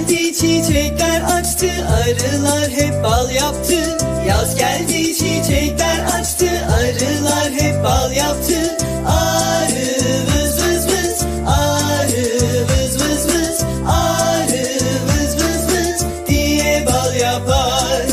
geldi çiçekler açtı arılar hep bal yaptı. Yaz geldi çiçekler açtı arılar hep bal yaptı. Arı vız vız vız arı vız vız vız arı vız vız vız diye bal yapar.